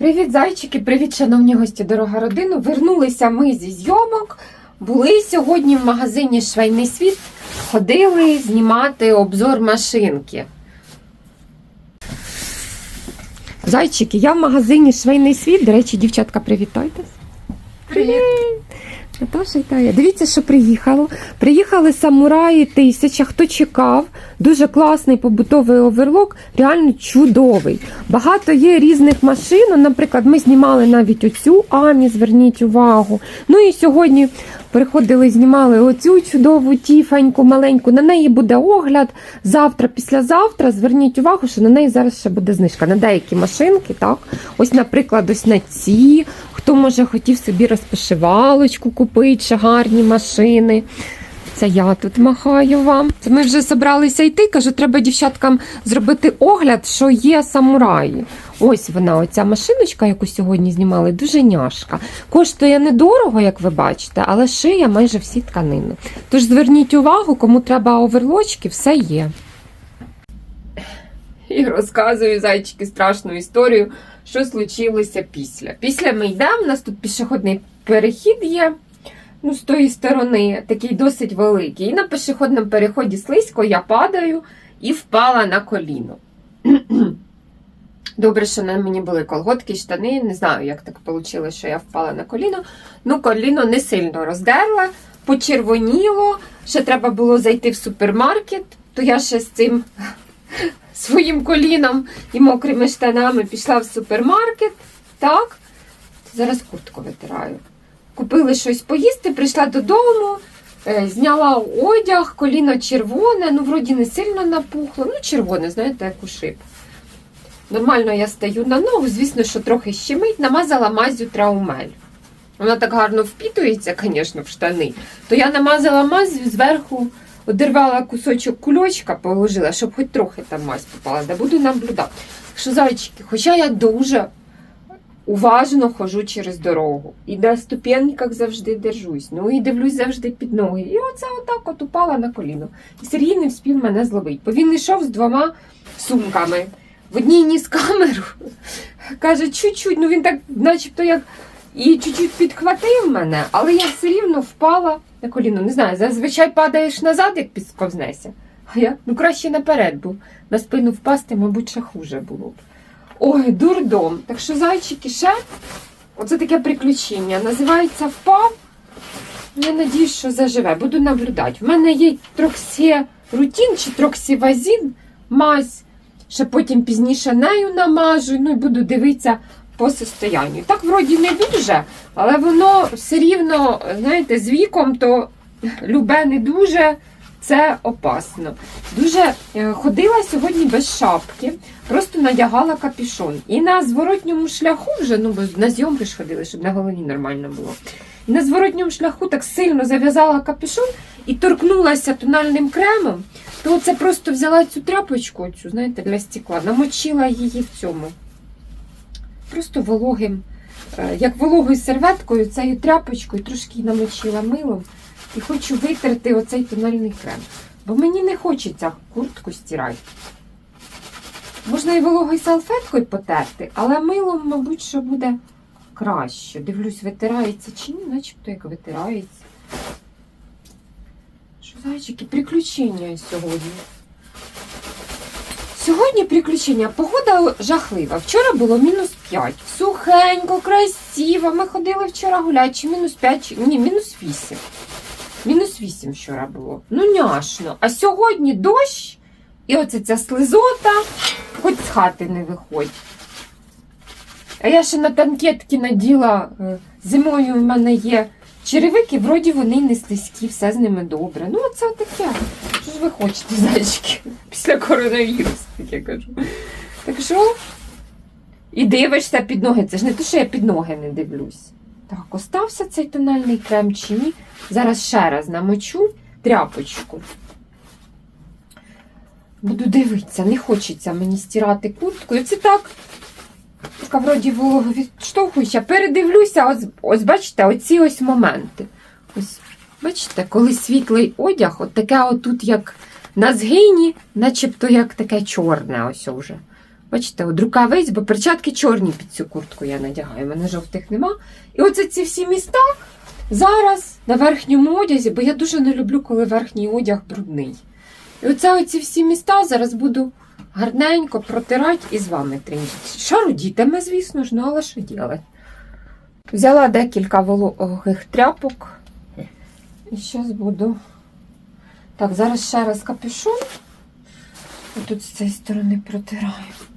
Привіт, зайчики! Привіт, шановні гості, дорога родина. Вернулися ми зі зйомок. Були сьогодні в магазині Швейний світ. Ходили знімати обзор машинки. Зайчики, я в магазині Швейний світ. До речі, дівчатка, привітайтесь. Привіт. Наташа і Тая. Дивіться, що приїхало. Приїхали самураї тисяча. Хто чекав? Дуже класний побутовий оверлок, реально чудовий. Багато є різних машин. Наприклад, ми знімали навіть оцю Амі, зверніть увагу. Ну і сьогодні приходили, знімали оцю чудову тіфаньку маленьку. На неї буде огляд. Завтра, післязавтра. Зверніть увагу, що на неї зараз ще буде знижка на деякі машинки. Так, ось, наприклад, ось на ці. Хто може хотів собі розпошивалочку купити, ще гарні машини. Це я тут махаю вам. Ми вже зібралися йти. Кажу, треба дівчаткам зробити огляд, що є самураї. Ось вона, оця машиночка, яку сьогодні знімали, дуже няшка. Коштує недорого, як ви бачите, але шиє майже всі тканини. Тож зверніть увагу, кому треба оверлочки, все є. І розказую зайчики страшну історію, що случилося після. Після ми йдемо, у нас тут пішохідний перехід є. Ну, з тої сторони, такий досить великий. І на пішохідному переході слизько я падаю і впала на коліно. Добре, що на мені були колготки, штани. Не знаю, як так вийшло, що я впала на коліно. Ну, коліно не сильно роздерла, почервоніло. Ще треба було зайти в супермаркет, то я ще з цим своїм коліном і мокрими штанами пішла в супермаркет. Так, зараз куртку витираю. Купили щось поїсти, прийшла додому, е, зняла одяг, коліно червоне, ну, вроді не сильно напухло. Ну, червоне, знаєте, як ушиб. Нормально я стаю на ногу, звісно, що трохи щемить, намазала мазю траумель. Вона так гарно впітується, звісно, в штани. То я намазала мазю зверху, одервала кусочок кульочка, положила, щоб хоч трохи там мазь попала, де буду наблюдати. Що, зайчики, хоча я дуже уважно ходжу через дорогу. І на ступеньках завжди держусь. Ну і дивлюсь завжди під ноги. І оце отак от упала на коліно. І Сергій не вспів мене зловити. Бо він йшов з двома сумками. В одній ніс камеру. Каже, чуть-чуть, ну він так, начебто, як і чуть-чуть підхватив мене, але я все рівно впала на коліно. Не знаю, зазвичай падаєш назад, як підсковзнешся. А я ну краще наперед був. На спину впасти, мабуть, ще хуже було б. Ой, дурдом. Так що зайчики ще оце таке приключення. Називається впав. Я надіюсь, що заживе. Буду наблюдати. В мене є троксі рутін чи троксівазін мазь. Ще потім пізніше нею намажу, ну і буду дивитися по состоянню. Так, вроді, не дуже, але воно все рівно, знаєте, з віком, то любе не дуже, це опасно. Дуже е, ходила сьогодні без шапки, просто надягала капюшон. І на зворотньому шляху вже, ну бо на зйомки ж ходили, щоб на голові нормально було. І на зворотньому шляху так сильно зав'язала капюшон і торкнулася тональним кремом, то це просто взяла цю тряпочку, цю, знаєте, для стекла, намочила її в цьому. Просто вологим, е, як вологою серветкою, цією тряпочкою трошки намочила милом. І хочу витерти оцей тональний крем. Бо мені не хочеться куртку стирати. Можна і вологою салфеткою потерти, але милом, мабуть, що буде краще. Дивлюсь, витирається чи ні, начебто як витирається. Що, зайчики, приключення сьогодні. Сьогодні приключення. Погода жахлива. Вчора було мінус 5. Сухенько, красиво. Ми ходили вчора гуляти. Чи мінус 5, чи... ні, мінус 8. Мінус 8 вчора було. Ну, няшно. А сьогодні дощ, і оце ця слизота, хоч з хати не виходь. А я ще на танкетки наділа. е, Зимою в мене є черевики, вроді вони не слизькі, все з ними добре. Ну, оце таке. Що ж ви хочете, зайчики? Після коронавірусу, як я кажу. Так що? І дивишся під ноги. Це ж не те, що я під ноги не дивлюсь. Так, остався цей тональний крем чи ні? Зараз ще раз намочу тряпочку. Буду дивитися, не хочеться мені стирати куртку. І це так. Така вроді вологу відштовхуюча. Передивлюся, ось, ось бачите, оці ось моменти. Ось, бачите, коли світлий одяг, от таке отут, як на згині, начебто як таке чорне ось уже. Бачите, от рукавиць, бо перчатки чорні під цю куртку я надягаю, у мене жовтих нема. І оце ці всі міста зараз на верхньому одязі, бо я дуже не люблю, коли верхній одяг брудний. І оце оці всі міста зараз буду гарненько протирати і з вами трінчити. Шарудітиме, звісно ж, ну але що ділать? Взяла декілька вологих тряпок. І зараз буду. Так, зараз ще раз капюшон. Отут з цієї сторони протираю.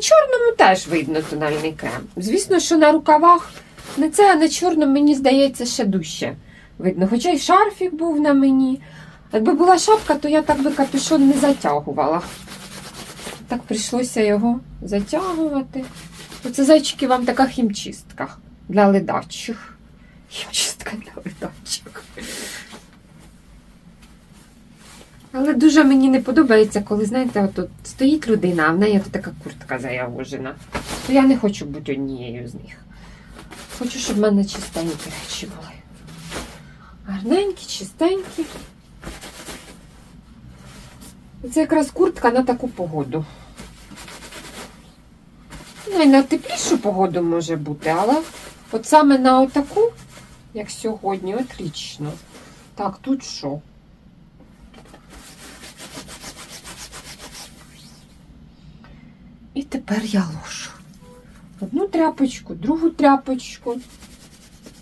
Чорному теж видно тональний крем. Звісно, що на рукавах не це, а на чорному, мені здається, ще дужче видно. Хоча й шарфік був на мені. Якби була шапка, то я так би капюшон не затягувала. Так прийшлося його затягувати. Оце зайчики вам така хімчистка для ледачих. Хімчистка для ледачих. Але дуже мені не подобається, коли, знаєте, от, от стоїть людина, а в неї от така куртка заявожена. То я не хочу бути однією з них. Хочу, щоб в мене чистенькі речі були. Гарненькі, чистенькі. Це якраз куртка на таку погоду. Ну, і на теплішу погоду може бути, але от саме на отаку, як сьогодні, отлично. Так, тут що? І тепер я ложу. Одну тряпочку, другу тряпочку.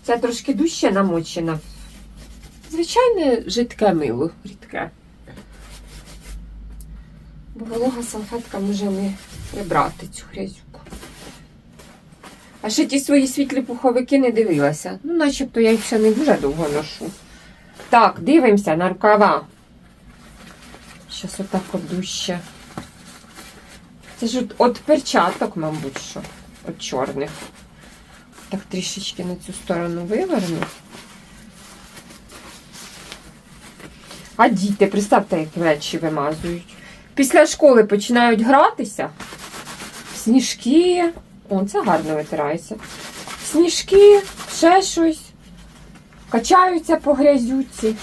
Це трошки дужче намочена. Звичайне жидке мило, рідке. Бо волога салфетка може не прибрати цю грязюку. А ще ті свої світлі пуховики не дивилася. Ну, начебто я їх ще не дуже довго ношу. Так, дивимося на рукава. Щас отак от дужче. Це ж от, от перчаток, мабуть, що. От чорних. Так трішечки на цю сторону виверну. А діти, представте, як речі вимазують. Після школи починають гратися. Сніжки. О, це гарно витирається. Сніжки, ще щось. Качаються по грязюці.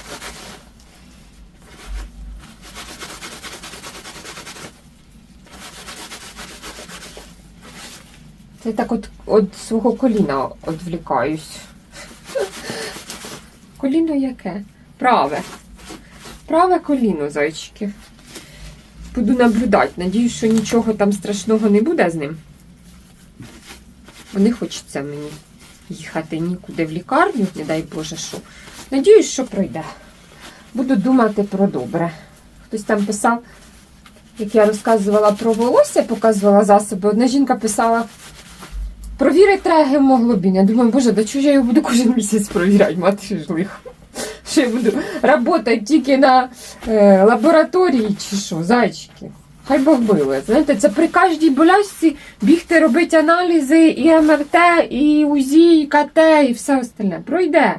Це так от від свого коліна відвлікаюсь. Коліно яке? Праве. Праве коліно, зайчики. Буду наблюдати. Надіюсь, що нічого там страшного не буде з ним. Бо не хочеться мені їхати нікуди в лікарню, не дай Боже що. Надіюсь, що пройде. Буду думати про добре. Хтось там писав, як я розказувала про волосся, показувала засоби. Одна жінка писала. Провірить треба гемоглобін. Я думаю, боже, до чого я його буду кожен місяць провіряти, мати ж лихо. Що я буду працювати тільки на е, лабораторії чи що, зайчики. Хай Бог били. Знаєте, це при кожній болячці бігти робити аналізи, і МРТ, і УЗІ, і КТ, і все остальне. Пройде.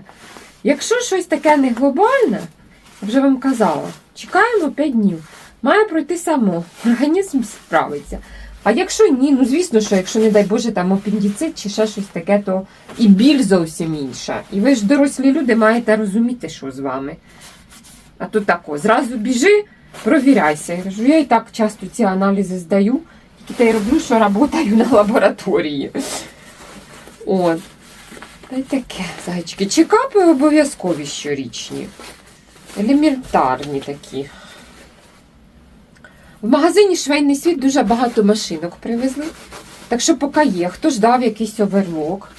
Якщо щось таке не глобальне, я вже вам казала, чекаємо 5 днів. Має пройти само. Організм справиться. А якщо ні, ну звісно, що якщо, не дай Боже, там апендицит чи ще щось таке, то і біль зовсім інша. І ви ж дорослі люди маєте розуміти, що з вами. А то тако, зразу біжи, провіряйся. Я кажу, я і так часто ці аналізи здаю, тільки та й роблю, що працюю на лабораторії. От. Та й таке, зайчики. Чекапи обов'язкові щорічні. Елементарні такі. В магазині Швейний світ дуже багато машинок привезли. Так що поки є, хто ждав якийсь оверлок.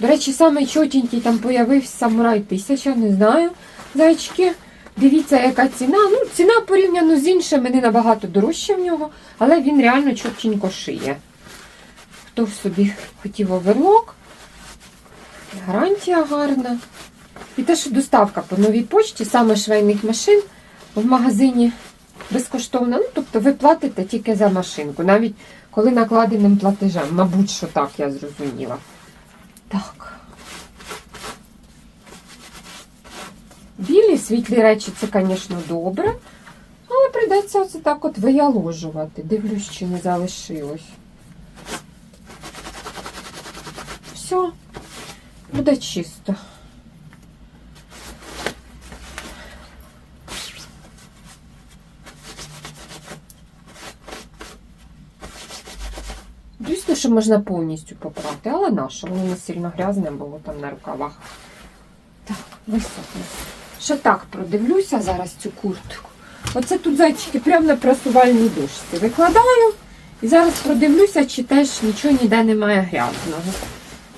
До речі, саме чотенький там появився самурай 1000, не знаю, зайчики. Дивіться, яка ціна. Ну, ціна порівняно з іншими не набагато дорожча в нього, але він реально чотенько шиє. Хто собі хотів оверлок, гарантія гарна. І те, що доставка по новій почті, саме швейних машин в магазині безкоштовна. Ну, тобто ви платите тільки за машинку, навіть коли накладеним платежем. Мабуть, що так, я зрозуміла. Так. Білі світлі речі це, звісно, добре. Але прийдеться оце так от вияложувати. Дивлюсь, чи не залишилось. Все, буде чисто. що можна повністю попрати, але на що? Воно не сильно грязне було там на рукавах. Так, висохне. Ще так продивлюся зараз цю куртку. Оце тут зайчики прямо на прасувальній дошці. Викладаю і зараз продивлюся, чи теж нічого ніде немає грязного.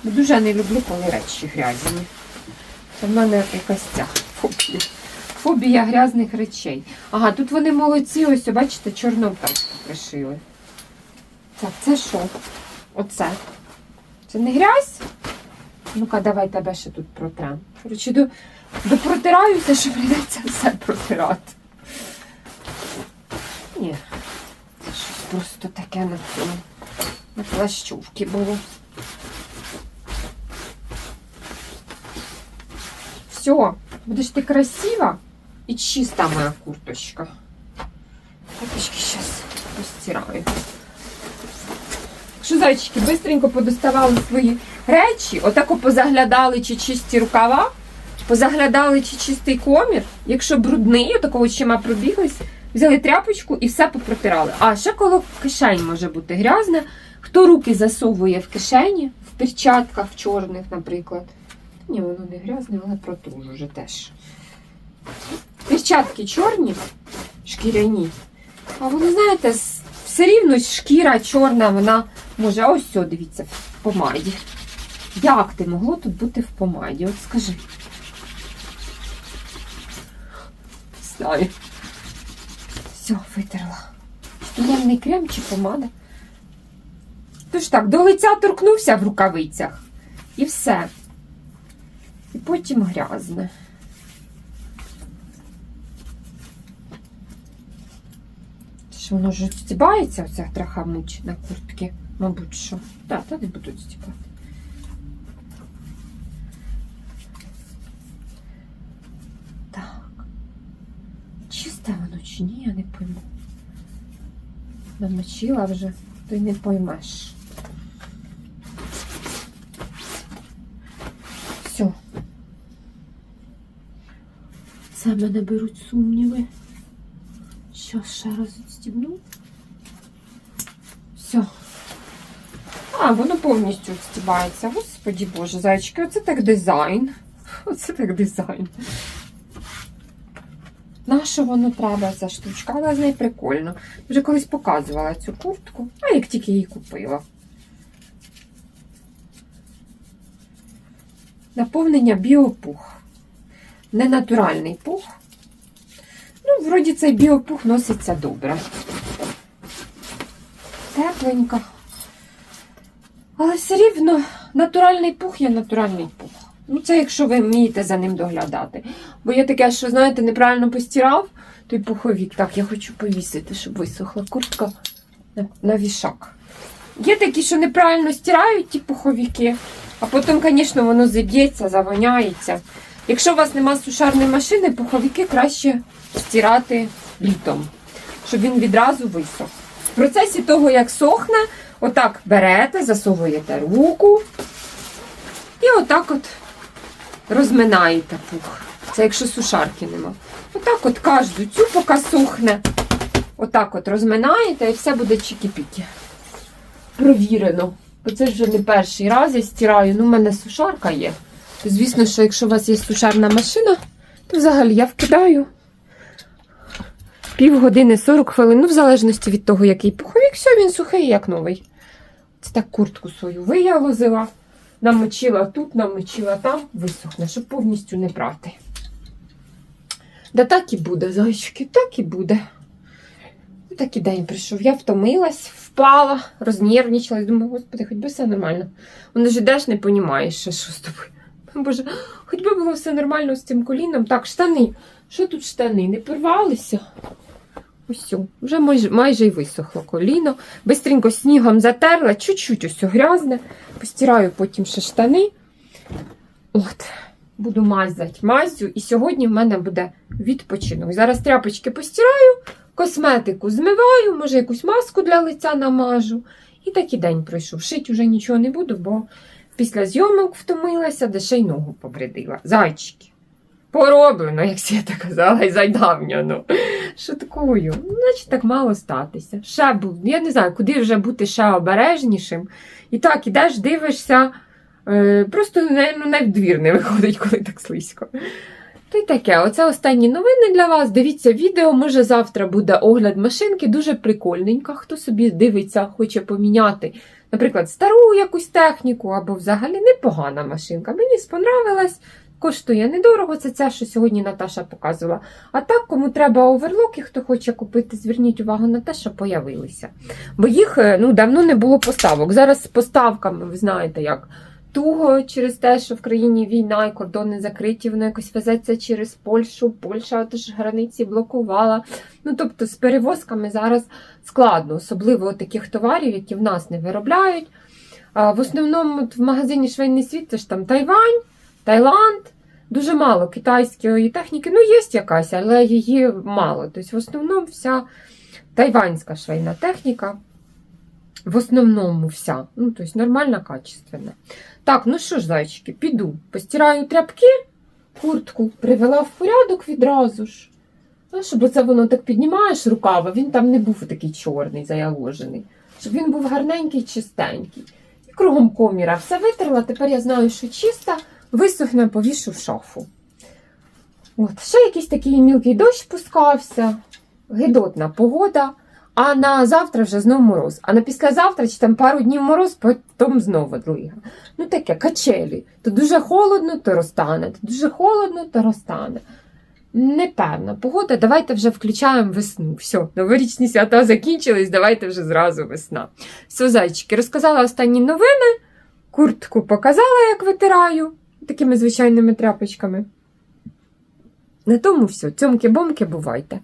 Бо дуже не люблю, коли речі грязні. Це в мене якась ця фобія. Фобія грязних речей. Ага, тут вони молодці, ось, бачите, чорну обтачку пришили. Так, це що? Оце. Це не грязь? Ну-ка, давай тебе ще тут протрем. Коротше, до, допротираюся, що прийдеться все протирати. Ні. Це щось просто таке на цьому. На плащовці було. Все, будеш ти красива і чиста моя курточка. Курточки зараз постираю. Що, зайчики, бистренько подоставали свої речі, отако позаглядали, чи чисті рукава, позаглядали, чи чистий комір. Якщо брудний, отакого чима пробіглись, взяли тряпочку і все попротирали. А ще коло кишень може бути грязне. Хто руки засовує в кишені, в перчатках, чорних, наприклад. Ні, воно не грязне, але протружу вже теж. Перчатки чорні, шкіряні. А вони, знаєте, с- все рівно шкіра чорна, вона може, а ось все, дивіться, в помаді. Як ти могло тут бути в помаді? От скажи. Знаю. Все, витерла. Тональний крем чи помада? Тож так, до лиця торкнувся в рукавицях. І все. І потім грязне. Що воно ж стібається, оця траха муч на куртки? Мабуть, що. Так, та не будуть стібати. Так. Чисте воно чи ні, я не пойму. Намочила вже, то й не поймеш. Все. Це мене беруть сумніви. Що ще раз відстібну? Все. А, воно повністю відстібається. Господі Боже, зайчики, оце так дизайн. Оце так дизайн. Нащо воно треба, ця штучка? Але з нею прикольно. Вже колись показувала цю куртку, а як тільки її купила. Наповнення біопух. Ненатуральний пух. Ну, вроді цей біопух носиться добре. Тепленько. Але все рівно натуральний пух є натуральний пух. Ну, це якщо ви вмієте за ним доглядати. Бо є таке, що, знаєте, неправильно постирав той пуховік. Так, я хочу повісити, щоб висохла куртка на, вішак. Є такі, що неправильно стирають ті пуховіки, а потім, звісно, воно зіб'ється, завоняється. Якщо у вас нема сушарної машини, пуховики краще стирати літом, щоб він відразу висох. В процесі того, як сохне, отак берете, засовуєте руку і отак от розминаєте пух. Це якщо сушарки нема. Отак от кожну цю, поки сохне. Отак от розминаєте і все буде чікі-пікі. Провірено. Бо це вже не перший раз я стираю. Ну, в мене сушарка є. Звісно, що якщо у вас є сушарна машина, то взагалі я вкидаю півгодини 40 хвилин, ну, в залежності від того, який пуховік, все, він сухий, як новий. Це так куртку свою виявозила, намочила тут, намочила там, висохне, щоб повністю не прати. Да так і буде, зайчики, так і буде. Такий день прийшов. Я втомилась, впала, рознервничалась. Думаю, господи, хоч би все нормально. Воно ж ідеш, не розумієш, що з тобою. Боже, хоч би було все нормально з цим коліном. Так, штани. Що тут штани? Не порвалися? Ось, вже майже, майже й висохло коліно. Бистренько снігом затерла, чуть-чуть ось грязне. Постираю потім ще штани. От, буду мазати мазю. І сьогодні в мене буде відпочинок. Зараз тряпочки постираю, косметику змиваю, може якусь маску для лиця намажу. І такий день пройшов. Шить уже нічого не буду, бо після зйомок втомилася, де ще й ногу побридила. Зайчики. Пороблено, як Свята казала, і зайдавньо. Ну. Шуткую. Ну, Значить, так мало статися. Ще був, я не знаю, куди вже бути ще обережнішим. І так, ідеш, дивишся, е, просто не, ну, не двір не виходить, коли так слизько. То й таке, оце останні новини для вас. Дивіться відео. Може, завтра буде огляд машинки, дуже прикольненька. Хто собі дивиться, хоче поміняти, наприклад, стару якусь техніку або взагалі непогана машинка. Мені сподобалась. Коштує недорого, це ця, що сьогодні Наташа показувала. А так, кому треба оверлоки, хто хоче купити, зверніть увагу на те, що появилися. Бо їх е, ну, давно не було поставок. Зараз з поставками, ви знаєте, як туго через те, що в країні війна і кордони закриті, воно якось везеться через Польщу. Польща теж границі блокувала. Ну, тобто з перевозками зараз складно, особливо таких товарів, які в нас не виробляють. В основному в магазині Швейний світ це ж там Тайвань, Таїланд. Дуже мало китайської техніки, ну є якась, але її мало. Тобто, в основному вся тайванська швейна техніка. В основному вся. Ну, тобто нормальна, качественна. Так, ну що ж, зайчики, піду. Постираю тряпки, куртку привела в порядок відразу ж. Ну, щоб оце воно так піднімаєш рукава, він там не був такий чорний, заяложений. Щоб він був гарненький, чистенький. І кругом коміра все витерла, тепер я знаю, що чиста, висохне, повішу в шафу. От, ще якийсь такий мілкий дощ пускався, гидотна погода. А на завтра вже знов мороз. А на післязавтра чи там пару днів мороз, потім знову длига. Ну таке, качелі. То дуже холодно, то розтане, то дуже холодно, то розтане. Непевна погода. Давайте вже включаємо весну. Все, новорічні свята закінчились, давайте вже зразу весна. Все, зайчики, розказала останні новини, куртку показала, як витираю, такими звичайними тряпочками. На тому все. Цьомки-бомки, бувайте.